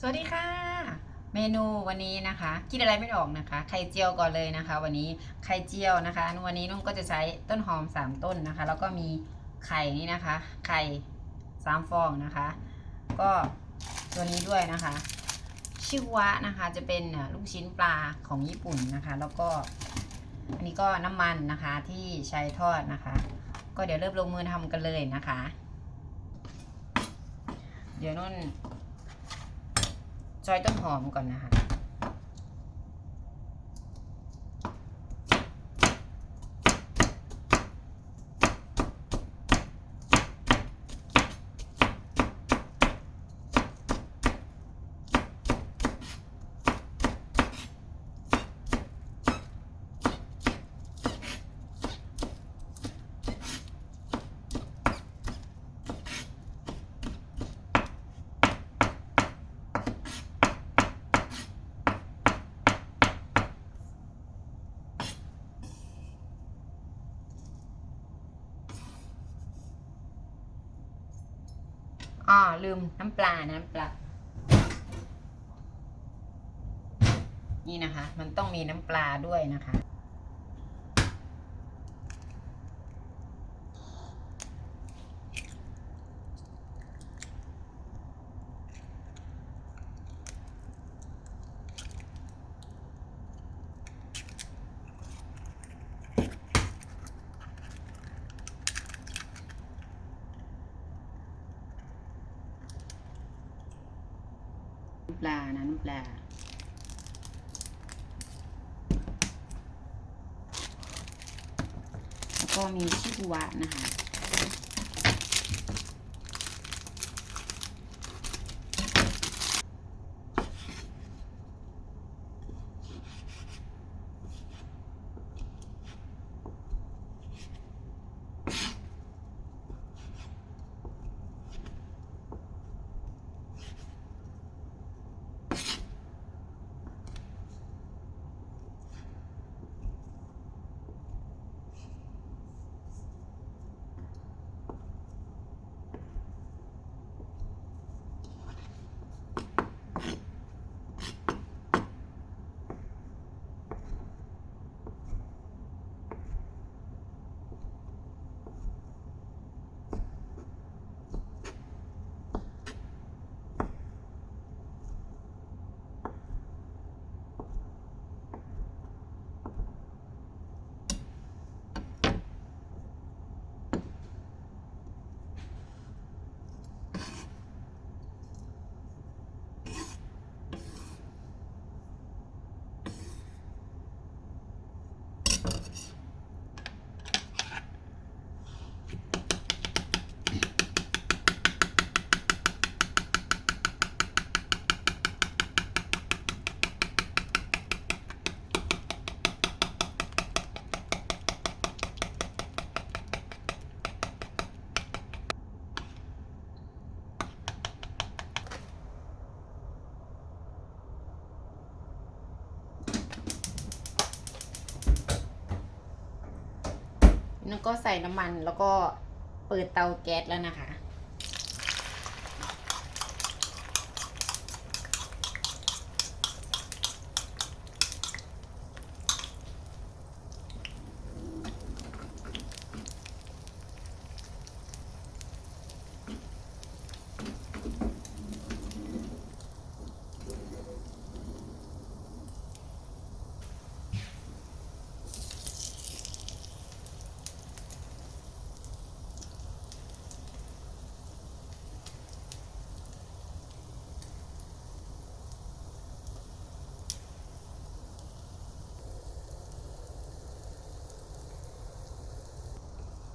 สวัสดีค่ะ เมนูวันนี้นะคะคิดอะไรไม่ออกนะคะไข่เจียวก่อนเลยนะคะ วันนี้ไข่เจียวนะคะวันนี้นุ่งก็จะใช้ต้นหอม 3 ต้นนะคะ แล้วก็มีไข่นี่นะคะ ไข่3ฟองนะคะ ก็ตัวนี้ด้วยนะคะชิวะนะคะจะเป็นลูกชิ้นปลาของญี่ปุ่นนะคะ แล้วก็อันนี้ก็น้ำมันนะคะที่ใช้ทอดนะคะ ก็เดี๋ยวเริ่มลงมือทำกันเลยนะคะ เดี๋ยวนุ่น ซอยต้นหอมก่อนนะคะ อ๋อลืมน้ำปลาน้ำปลา นี่นะคะ มันต้องมีน้ำปลาด้วยนะคะ ปลานะน้ำปลาแล้วก็มีชิบุวะนะคะ แล้วก็ใส่น้ำมันแล้วก็เปิดเตาแก๊สแล้วนะคะ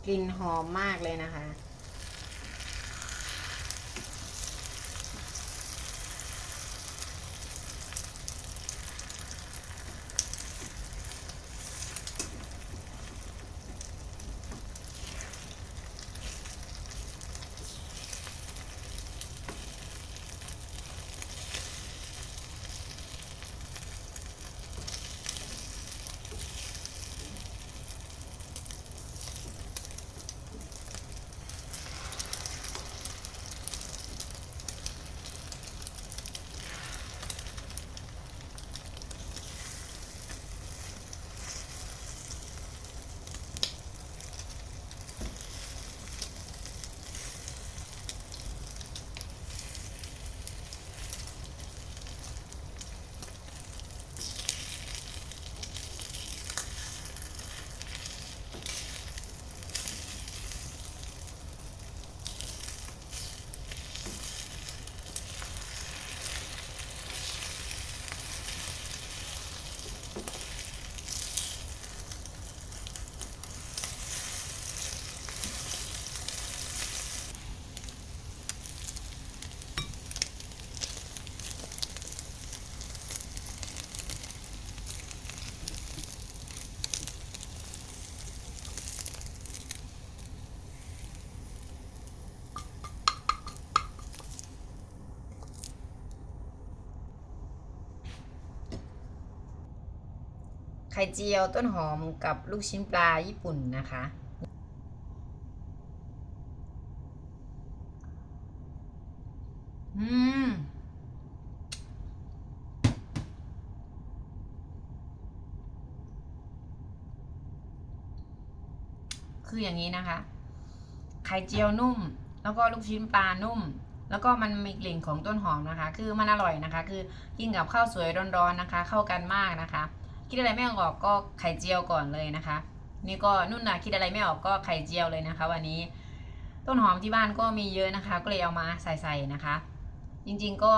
กลิ่นหอมมากเลยนะคะ ไข่เจียวต้นหอมกับลูกชิ้นปลาญี่ปุ่นนะคะ อืม คืออย่างนี้นะคะ ไข่เจียวนุ่ม แล้วก็ลูกชิ้นปลานุ่มแล้วก็มันมีกลิ่นของต้นหอมนะคะ คือมันอร่อยนะคะ คือกินกับข้าวสวยร้อนๆนะคะ เข้ากันมากนะคะ คิดอะไรไม่ออกก็ไข่เจียวก่อนเลยนะคะ นี่ก็นุ่นนะคิดอะไรไม่ออกก็ไข่เจียวเลยนะคะ วันนี้ต้นหอมที่บ้านก็มีเยอะนะคะ ก็เลยเอามาใส่ๆนะคะ จริงๆก็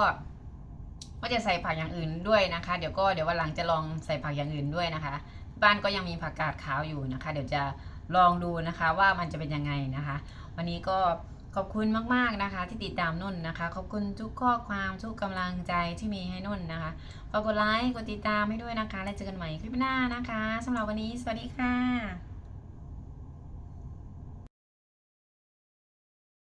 ว่าจะใส่ผักอย่างอื่นด้วยนะคะ เดี๋ยวก็เดี๋ยววันหลังจะลองใส่ผักอย่างอื่นด้วยนะคะ บ้านก็ยังมีผักกาดขาวอยู่นะคะ เดี๋ยวจะลองดูนะคะว่ามันจะเป็นยังไงนะคะ วันนี้ก็ ขอบคุณมากๆนะคะ ที่ติดตามนุ่นนะคะ ขอบคุณทุกข้อความทุกกำลังใจที่มีให้นุ่นนะคะฝากกดไลค์กดติดตามให้ด้วยนะคะ แล้วเจอกันใหม่คลิปหน้านะคะสำหรับวันนี้ สวัสดีค่ะ